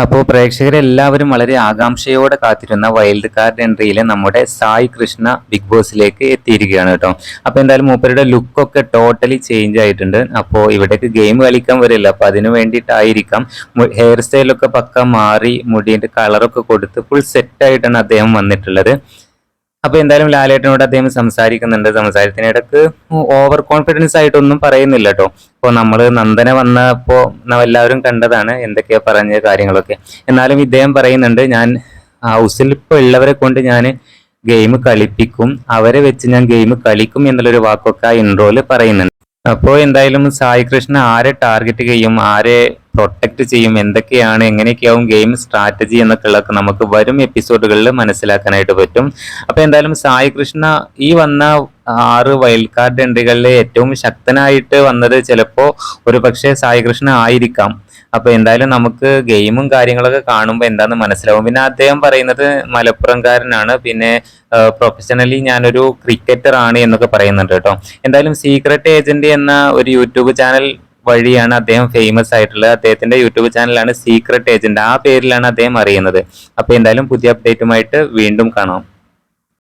അപ്പോൾ പ്രേക്ഷകരെല്ലാവരും വളരെ ആകാംക്ഷയോടെ കാത്തിരുന്ന വൈൽഡ് കാർഡ് എൻട്രിയിൽ നമ്മുടെ സായി കൃഷ്ണ ബിഗ് ബോസിലേക്ക് എത്തിയിരിക്കുകയാണ് കേട്ടോ. അപ്പോൾ എന്തായാലും മൂപ്പരുടെ ലുക്കൊക്കെ ടോട്ടലി ചേഞ്ച് ആയിട്ടുണ്ട്. അപ്പോൾ ഇവിടേക്ക് ഗെയിം കളിക്കാൻ വരില്ല. അപ്പോൾ അതിന് വേണ്ടിയിട്ടായിരിക്കാം. ഹെയർ സ്റ്റൈലൊക്കെ പക്ക മാറി മുടിയുടെ കളറൊക്കെ കൊടുത്ത് ഫുൾ സെറ്റായിട്ടാണ് അദ്ദേഹം വന്നിട്ടുള്ളത്. അപ്പൊ എന്തായാലും ലാലേട്ടനോട് അദ്ദേഹം സംസാരിക്കുന്നുണ്ട്. സംസാരത്തിനിടക്ക് ഓവർ കോൺഫിഡൻസ് ആയിട്ടൊന്നും പറയുന്നില്ല കേട്ടോ ഇപ്പൊ നമ്മൾ നന്ദന വന്നപ്പോ ന- എല്ലാവരും കണ്ടതാണ് എന്തൊക്കെയാ പറഞ്ഞ കാര്യങ്ങളൊക്കെ. എന്നാലും ഇദ്ദേഹം പറയുന്നുണ്ട് ഞാൻ ഹൗസിൽ ഇപ്പൊ ഉള്ളവരെ കൊണ്ട് ഞാൻ ഗെയിം കളിപ്പിക്കും. അവരെ വെച്ച് ഞാൻ ഗെയിം കളിക്കും എന്നുള്ളൊരു വാക്കൊക്കെ ആ ഇൻട്രോയിൽ പറയുന്നുണ്ട്. അപ്പോൾ എന്തായാലും സായി കൃഷ്ണ ആരെ ടാർഗറ്റ് ചെയ്യും? ആരെ പ്രൊട്ടക്ട് ചെയ്യും എന്തൊക്കെയാണ് എങ്ങനെയൊക്കെയാവും ഗെയിം സ്ട്രാറ്റജി എന്നൊക്കെ ഉള്ളതൊക്കെ നമുക്ക് വരും എപ്പിസോഡുകളിൽ മനസ്സിലാക്കാനായിട്ട് പറ്റും. അപ്പോൾ എന്തായാലും സായി കൃഷ്ണ ഈ വന്ന ആറ് വൈൽഡ് കാർഡ് എൻട്രികളിൽ ഏറ്റവും ശക്തനായിട്ട് വന്നത് ചിലപ്പോ ഒരു പക്ഷേ സായി കൃഷ്ണ ആയിരിക്കാം. അപ്പൊ എന്തായാലും നമുക്ക് ഗെയിമും കാര്യങ്ങളൊക്കെ കാണുമ്പോൾ എന്താന്ന് മനസ്സിലാവും. പിന്നെ അദ്ദേഹം പറയുന്നത് മലപ്പുറംകാരനാണ്. പിന്നെ പ്രൊഫഷണലി ഞാനൊരു ക്രിക്കറ്റർ ആണ് എന്നൊക്കെ പറയുന്നുണ്ട് കേട്ടോ. എന്തായാലും സീക്രട്ട് ഏജന്റ് എന്ന ഒരു യൂട്യൂബ് ചാനൽ വഴിയാണ് അദ്ദേഹം ഫേമസ് ആയിട്ടുള്ളത്. അദ്ദേഹത്തിന്റെ യൂട്യൂബ് ചാനലാണ് സീക്രട്ട് ഏജന്റ് ആ പേരിലാണ് അദ്ദേഹം അറിയുന്നത്. അപ്പൊ എന്തായാലും പുതിയ അപ്ഡേറ്റുമായിട്ട് വീണ്ടും കാണാം.